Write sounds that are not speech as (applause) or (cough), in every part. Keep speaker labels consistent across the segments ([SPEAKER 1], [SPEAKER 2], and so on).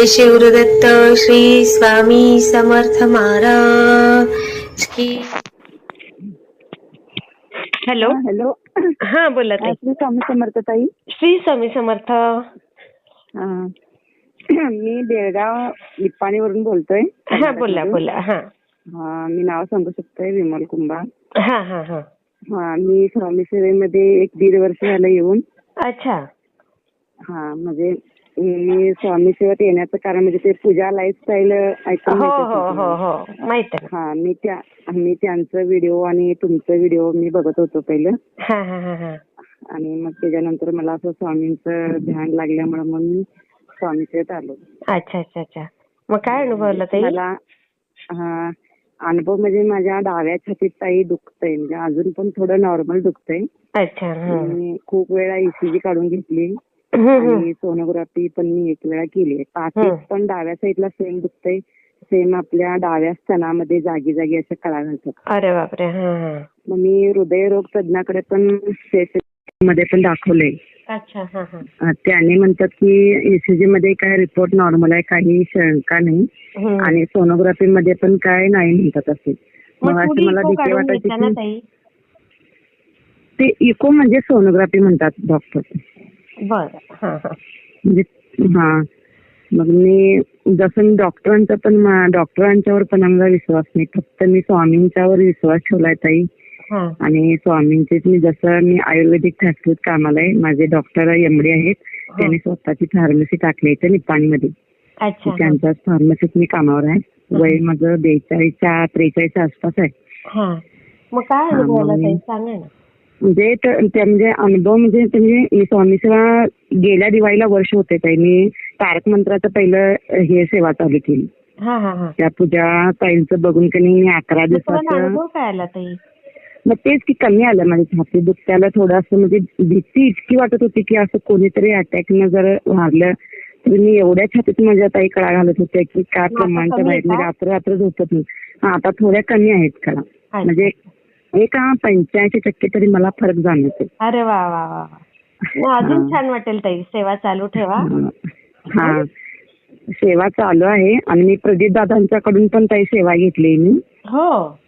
[SPEAKER 1] जय Shivdatt Shri Swami Samarth Maharaj hello.
[SPEAKER 2] Hello.
[SPEAKER 1] हा बोला ताई.
[SPEAKER 2] श्री स्वामी समर्थ ताई.
[SPEAKER 1] श्री स्वामी समर्थ.
[SPEAKER 2] हा. मी बेळगाव निप्पाणीवरून बोलतोय.
[SPEAKER 1] हा बोला बोला. हा.
[SPEAKER 2] हा, मी नाव सांगू शकतोय विमल कुंभार
[SPEAKER 1] हा हा हा.
[SPEAKER 2] हा मी स्वामी सेवेमध्ये एक दीड वर्ष झालं येऊन.
[SPEAKER 1] अच्छा.
[SPEAKER 2] हा म्हणजे मी स्वामी सेवेत येण्याचं कारण म्हणजे ते पूजा लाईफस्टाईल ऐकून
[SPEAKER 1] हो
[SPEAKER 2] माहिती
[SPEAKER 1] हो हो. हो. माहीत आहे.
[SPEAKER 2] हा मी त्या मी त्यांचं व्हिडिओ आणि तुमचं व्हिडिओ मी बघत होतो पहिलं.
[SPEAKER 1] हा हा हा हा.
[SPEAKER 2] आणि मग त्याच्यानंतर मला असं स्वामींचं ध्यान लागल्यामुळे मग मी स्वामी सेवेत आलो.
[SPEAKER 1] अच्छा अच्छा अच्छा. मग काय अनुभवलं ताई?
[SPEAKER 2] मला हा, अनुभव म्हणजे माझ्या डाव्या छातीत ताई दुखतंय. म्हणजे अजून पण थोडं नॉर्मल दुखतंय.
[SPEAKER 1] अच्छा हं.
[SPEAKER 2] मी खूप वेळा ईसीजी काढून घेतली. आणि सोनोग्राफी पण मी एक वेळा केली
[SPEAKER 1] हं.
[SPEAKER 2] पाठीत पण डाव्या साईडला सेम दुखतंय. सेम आपल्या डाव्या स्तनामध्ये जागी जागी अशा कळा घालतात.
[SPEAKER 1] अरे बापरे
[SPEAKER 2] मग मी हृदयरोग तज्ञाकडे पण मध्ये पण दाखवलंय.
[SPEAKER 1] हा हा.
[SPEAKER 2] त्याने म्हणतात की ईसीजी मध्ये काय रिपोर्ट नॉर्मल आहे काही शंका नाही. आणि सोनोग्राफी मध्ये पण काय नाही म्हणतात असे.
[SPEAKER 1] मग
[SPEAKER 2] असं मला भीती वाटायची ते इको म्हणजे सोनोग्राफी म्हणतात डॉक्टर
[SPEAKER 1] बर. हा
[SPEAKER 2] म्हणजे हा. मग मी जसं मी डॉक्टरांचा पण डॉक्टरांच्यावर पण आमचा विश्वास नाही. फक्त मी स्वामींच्यावर विश्वास ठेवलाय ताई.
[SPEAKER 1] हा.
[SPEAKER 2] आणि स्वामींचेच मी जसं मी आयुर्वेदिक फॅक्टरीत कामाला आहे माझे डॉक्टर एमडी आहेत. त्यांनी स्वतःची फार्मसी टाकली इथे निपाणीमध्ये.
[SPEAKER 1] हा.
[SPEAKER 2] त्यांच्याच फार्मसीत मी कामावर आहे. वय माझं बेचाळीसच्या त्रेचाळीसच्या आसपास आहे.
[SPEAKER 1] मग काय सांगा ना.
[SPEAKER 2] म्हणजे म्हणजे अनुभव म्हणजे म्हणजे मी स्वामी सेवा गेल्या दिवाळीला वर्ष होते ताई मी तारक मंत्राचं पहिलं हे सेवा चालू केली. त्या पूजा ताईंचं बघून की नाही मी अकरा दिवसाचं मग तेच की कमी आलं माझ्या छाती दुखत्याला थोडं असं म्हणजे भीती इतकी वाटत होती की असं कोणीतरी अटॅकनं जर मारलं तर मी एवढ्या छातीत माझ्या ताई कळा घालत होत्या की
[SPEAKER 1] आता
[SPEAKER 2] प्रमाणच्या बाहेर
[SPEAKER 1] का?
[SPEAKER 2] रात्र रात्र झोपत नाही. आता थोड्या कमी आहेत कळा. म्हणजे एक पंच्याऐंशी टक्के तरी मला फरक जाणवतो.
[SPEAKER 1] अरे वा वा वा वा. अजून. छान वाटेल ताई. सेवा चालू ठेवा.
[SPEAKER 2] हा. सेवा चालू आहे. आणि मी प्रदीप दादांच्याकडून पण काही सेवा घेतली मी.
[SPEAKER 1] हो.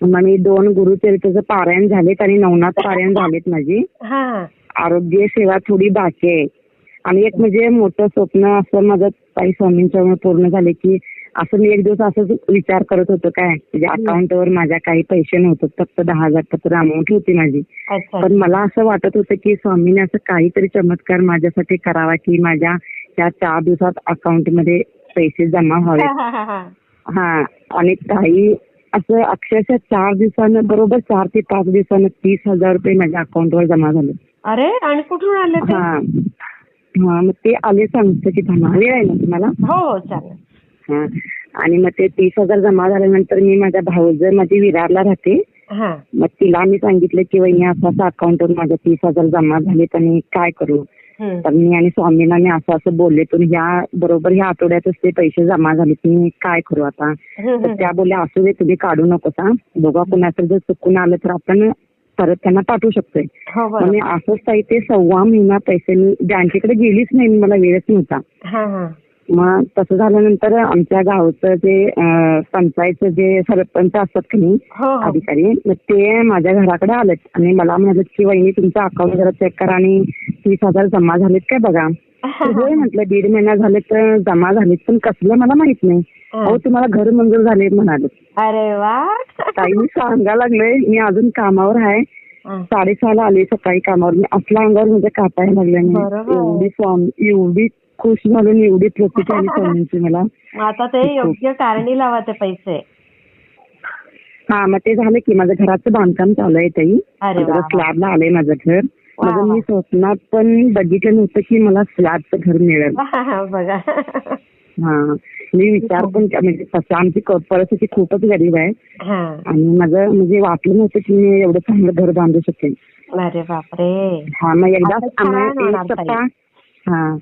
[SPEAKER 2] मग मी दोन गुरुचरित्राचं पारायण झालेत आणि नवनाथ पारायण झालेत माझी. आरोग्य सेवा थोडी बाकी आहे. आणि एक म्हणजे मोठं स्वप्न असं माझं काही स्वामींच्या पूर्ण झाले की असं मी एक दिवस असंच विचार करत होतो काय म्हणजे अकाउंटवर माझ्या काही पैसे नव्हते फक्त दहा हजार पत्र अमाऊंट होती माझी. पण मला असं वाटत होतं की स्वामीने असं काहीतरी चमत्कार माझ्यासाठी करावा की माझ्या त्या चार दिवसात अकाउंटमध्ये पैसे जमा (laughs) व्हावे
[SPEAKER 1] हा,
[SPEAKER 2] आणि काही असं अक्षरशः चार दिवसानं बरोबर चार ते पाच दिवसानं तीस हजार रुपये माझ्या अकाउंटवर जमा झाले.
[SPEAKER 1] अरे आणि कुठून आले
[SPEAKER 2] हा. हा मग ते आले सांगतो की थांबा वेळ आहे ना तुम्हाला?
[SPEAKER 1] हो हो चालेल.
[SPEAKER 2] हा आणि मग ते तीस हजार जमा झाल्यानंतर मी माझ्या भाऊजं माझी विरारला राहते
[SPEAKER 1] हा.
[SPEAKER 2] मग तिला मी सांगितलं की वहिनी असं असं अकाउंटवर माझ्या तीस हजार जमा झालेत आणि काय करू?
[SPEAKER 1] हम्म.
[SPEAKER 2] तर मी आणि स्वामींना मी असं असं बोलले पण ह्या बरोबर ह्या आठवड्यातच ते पैसे जमा झाले मी काय करू आता?
[SPEAKER 1] हम्म,
[SPEAKER 2] तर त्या बोलल्या असू दे तुम्ही काढू नको सा बघा कुणाचं जर चुकून आलं तर आपण परत त्यांना पाठवू शकतोय.
[SPEAKER 1] हो
[SPEAKER 2] मग मी असंच ताई ते सव्वा महिना पैसे मी बँकेकडे गेलीच नाही मी, मला वेळच नव्हता.
[SPEAKER 1] हा हा.
[SPEAKER 2] मग तसं झाल्यानंतर आमच्या गावचं जे पंचायतचं जे सरपंच असतात की नाही
[SPEAKER 1] हो हो.
[SPEAKER 2] अधिकारी मग ते माझ्या घराकडे आलेत. आणि मला म्हणाले की वहिनी तुमचं अकाउंट जरा चेक करा आणि तीस हजार जमा झालेत काय बघा. (laughs) होय म्हटलं दीड महिना झाले तर जमा झालेत पण कसलं मला माहीत नाही.
[SPEAKER 1] हा.
[SPEAKER 2] अहो तुम्हाला घर मंजूर झाले म्हणाले.
[SPEAKER 1] अरे वा. (laughs)
[SPEAKER 2] ताई मी सांगा लागलोय मी अजून कामावर आहे.
[SPEAKER 1] हा.
[SPEAKER 2] साडेसहाला आले सकाळी कामावर. मी असल्या अंगावर म्हणजे कापायला लागले. एवढी स्वामी एवढी खुश झालो आणि एवढी प्रसिद्धी (laughs) आली मला.
[SPEAKER 1] मग आता ते योग्य कारणी लावा ते पैसे.
[SPEAKER 2] हा मग ते झालं की माझं घराचं बांधकाम चालू आहे ताई.
[SPEAKER 1] अरे वा वा.
[SPEAKER 2] स्लॅबला आलंय माझं घर.
[SPEAKER 1] वा वा.
[SPEAKER 2] मी स्वप्नात पण बघितलं नव्हतं की मला स्लॅबचं घर मिळेल. (laughs)
[SPEAKER 1] बघा.
[SPEAKER 2] हा मी विचार पण के- म्हणजे तसं आमची क- परिस्थिती खूपच गरीब आहे.
[SPEAKER 1] हा.
[SPEAKER 2] आणि माझं म्हणजे वाटलं नव्हतं की मी एवढं चांगलं घर बांधू शकेन.
[SPEAKER 1] अरे बापरे.
[SPEAKER 2] हा मग एकदा
[SPEAKER 1] आता छान होणार
[SPEAKER 2] हा.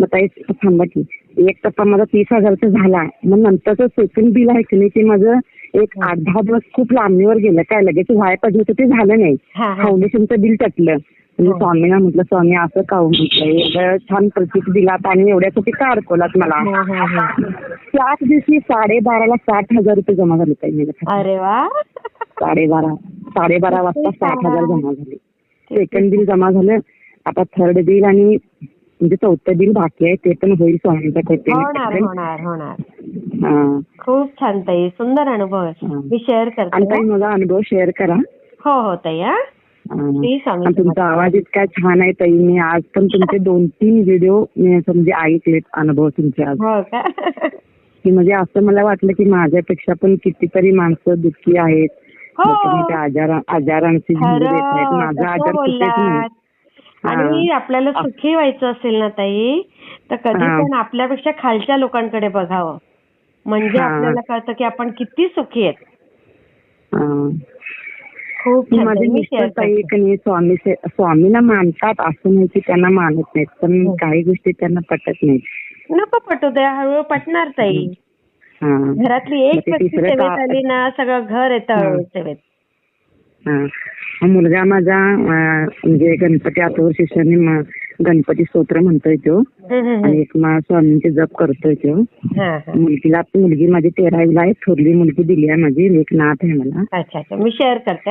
[SPEAKER 2] मग ताई थांबा की. एक टप्पा माझा तीस हजारचा झाला. मग नंतरचं सेकंड बिल आहे की नाही ते माझं एक आठ दहा दिवस खूप लांबणीवर गेलं. काय लगेच व्हायला पाहिजे होतं ते झालं नाही. फाउंडेशनचं बिल टकलं. स्वामीना म्हटलं स्वामी असं का हो म्हटलं एवढं छान प्रतीक दिलात आणि एवढ्यासाठी का अडकवलात मला?
[SPEAKER 1] हो, हो.
[SPEAKER 2] त्याच दिवशी साडेबाराला साठ हजार रुपये जमा झाले ताई
[SPEAKER 1] वा.
[SPEAKER 2] साडेबारा साडेबारा वाजता साठ हजार जमा झाले. सेकंड बिल जमा झालं. आता थर्ड बिल आणि म्हणजे चौथं बिल बाकी आहे ते पण होईल स्वामींच्या
[SPEAKER 1] होणार होणार होणार. खूप छान ताई सुंदर अनुभव. मी शेअर
[SPEAKER 2] आणि
[SPEAKER 1] करते
[SPEAKER 2] काही माझा अनुभव शेअर करा.
[SPEAKER 1] हो हो ताई हा.
[SPEAKER 2] आणि तुमचा आवाज इतका छान आहे ताई. मी आज पण तुमचे दोन तीन व्हिडिओ मी असं म्हणजे ऐकलेत अनुभव तुमचे आज.
[SPEAKER 1] हो का?
[SPEAKER 2] म्हणजे असं मला वाटलं की माझ्यापेक्षा पण कितीतरी माणसं दुःखी आहेत.
[SPEAKER 1] हो.
[SPEAKER 2] मग तुम्ही त्या आजारा आजारांची झुंज देत आहेत.
[SPEAKER 1] खरं
[SPEAKER 2] माझा आजार
[SPEAKER 1] आणि आपल्याला सुखी व्हायचं असेल ना ताई तर कधी. पण आपल्यापेक्षा खालच्या लोकांकडे बघावं म्हणजे. आपल्याला कळतं की आपण किती सुखी आहेत
[SPEAKER 2] हा.
[SPEAKER 1] खूप
[SPEAKER 2] स्वामी स्वामीला मानतात असं नाही की त्यांना मानत नाहीत पण
[SPEAKER 1] हो.
[SPEAKER 2] काही गोष्टी त्यांना पटत नाहीत
[SPEAKER 1] नको पटू द्या हळूहळू पटणार ताई. घरातली एक व्यक्ती सेवेत आली ना सगळं घर येतं. हळूहळू सेवेत
[SPEAKER 2] हा. मुलगा माझा म्हणजे गणपती शिष्याने म- गणपती स्तोत्र म्हणतोय तो. आणि एक मा स्वामींचे जप करतोय तो. मुलगीला मुलगी माझी तेरावीला आहे थोरली मुलगी दिली आहे माझी एक नाथ आहे मला.
[SPEAKER 1] अच्छा अच्छा. मी शेअर करते